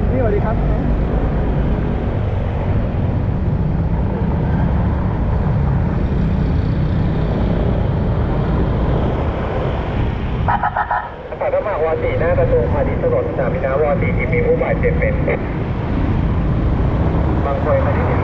านพี่สวัสดีครับขอโทษมากวอตีหน้าประตูพาดีสย์ถนสนามบินวอตีที่มีผู้บาดเจ็บเป็นบางคนพาณิชย์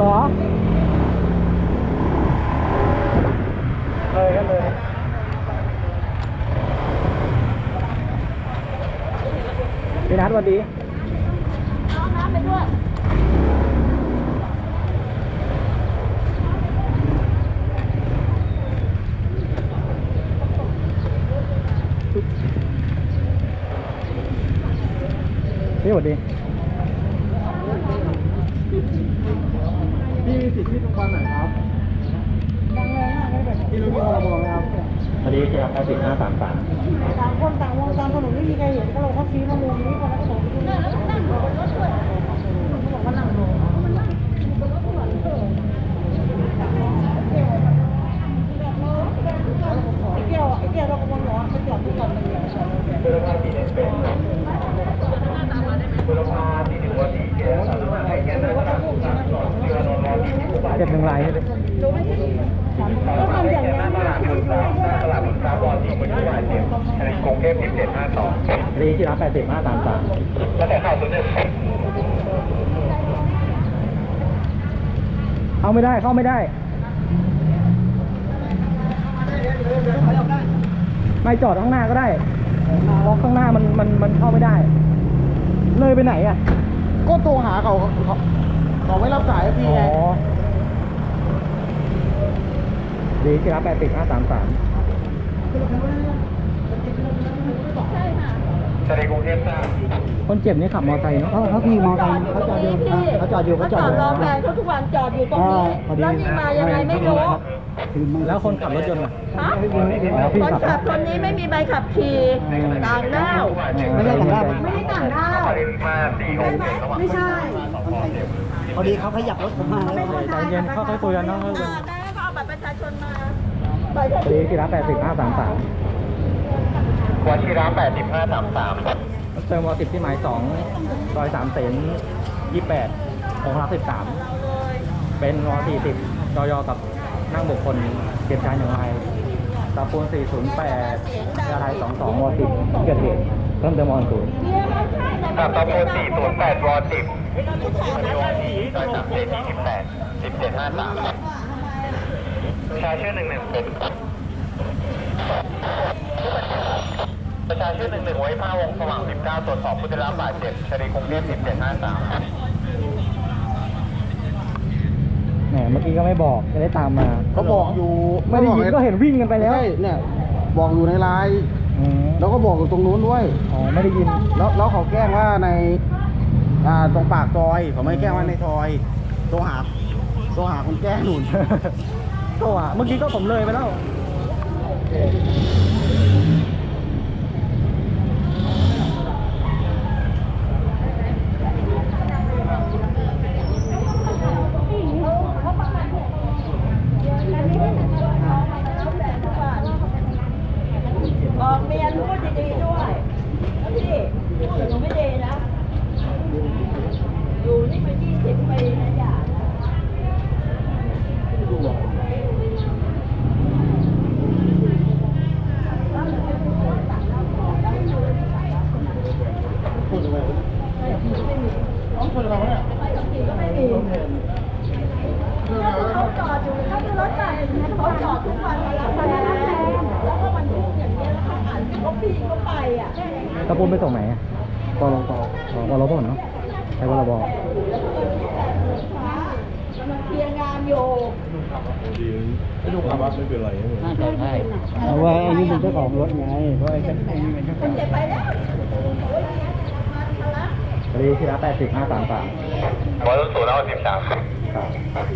ห็นคนเจ็บเหรอเลยกันเลยพี่นัทสวัสดีเอาน้ำไปด้วยพี่สวัสดี พี่มีสิทธิ์ที่โรงพยาบาลไหนครับพี่รู้ที่พรบไหมครับคดีที่รับสิบห้าสามสามต่างคนต่างมองตามถนนไม่มีใครเห็นก็เราก็ชี้มามุมนี้คนนั้นก็บอกว่านั่งนั่งบนรถด้วยเขาบอกว่านั่งลงมันนั่งบนรถข้างหลังเออไอ้แก้วไอ้แก้วเรากำลังร้อนไปจอดทุกวันเลย บุรพาสี่หนึ่งเป็นบุรพาสี่หนึ่งวันสี่แก่สามสิบห้าไอ้แก่นั้นสามสิบสามสองเรือนอนรอที่ที่ผู้บาด เจ็บหนึ่งรายใช่ไหมก็ทำอย่างนี้หน้าตลาดบุญสามหน้าตลาดบุญสามรอที่ผู้บาดเจ็บในกรุงเทพสิบเจ็ดห้าสองคดีที่รับแปดสิบห้าสามสามแล้วแต่ข่าวตัวนึ่งเข้าไม่ได้เข้าไม่ได้ ไม่จอดข้างหน้าก็ได้เพราะข้างหน้ามันมันมันเข้าไม่ได้ เลยไปไหนอะ ก็โทรหาเขาเขาเขาไม่รับสายพี่ไง ดีที่รับแปดสิบห้าสามสามจะในกรุงเทพทราบคนเจ็บนี่ขับมอเตอร์ไซค์เนอะเขาเขาขี่มอเตอร์ไซค์เขาจอดอยู่พี่เขาจอดอยู่เขาจอดอยู่รอแฟนเขาทุกวันจอดอยู่ตรงนี้แล้วนี่มายังไงไม่รู้แล้วคนขับรถยนต์ล่ะฮะแล้วพี่คนขับขับคนนี้ไม่มีใบขับขี่ต่างด้าวไม่ใช่ต่างด้าวไม่ได้ต่างด้าวปริมาสี่หกเจ็ดระหว่างไม่ใช่พอดีเขาขยับรถผมมาแล้วใจเย็นค่อยๆคุยกันเนาะ บัตรประชาชนมาบัตรประชาชน สีกีฬาแปดสิบห้าสามสามวันที่ร้าน8533 เติมวอลสิบที่หมายสองซอยสามเซนยี่แปดองค์รักสิบสามเป็นวอลสี่สิบจอยอกับนั่งบุคคลเก็บการอย่างไรตะปูนสี่ศูนย์แปดยะไทยสองสองวอลสิบเกิดเหตุเพิ่มเติมวอลศูนย์ตับตะโพ408วอ10 ซอย3เจ็ดห้าสาม ประชาชื่อหนึ่งหนึ่งเป็นประชาชื่อหนึ่งหนึ่งไว้ผ้าวงสว่างสิบเก้าตรวจสอบผู้ได้รับบาดเจ็บชรีกรุงเทพสิบเจ็ดห้าสามแหมเมื่อกี้ก็ไม่บอกจะได้ตามมาเขาบอกอยู่ไม่ได้ยินก็เห็นวิ่งกันไปแล้วใช่เนี่ย บอกอยู่ในไลน์อืมแล้วก็บอกอยู่ตรงนู้นด้วยอ๋อไม่ได้ยิน แล้วแล้วเขาแกล้งว่าในอ่าตรงปากซอยเขาไม่แกล้งว่าในซอยโทรหาโทรหาคนแกล้งหนุน ก็ว่าเมื่อกี้ก็ผมเลยไปแล้ว บอกเมียพูดดีๆด้วยพี่หนูไม่ดีนะ อยู่นี่มายี่สิบปีนะอย่านะ เขาจอดอยู่เขาเป็นรถไฟเขาจอดทุกวันมารับไปแล้วแล้วก็มันทุกอย่างเงี้ยแล้วเขาอ่านเขาปีนเขาไปอะ ตะปูนไปส่งไหนอะกรกอ๋อกรกเนาะใช้กรบกำลังเคลียร์งานอยู่เพราะว่าไอ้นี่เป็นเจ้าของรถไงเพราะไอ้เจ้าไอ้นี่เป็นเจ้าขมัอนงจะไปแล้วพอดีที่ร้านแปดสิบห้าสามสามบอลศูนย์เอาสิบสามครับ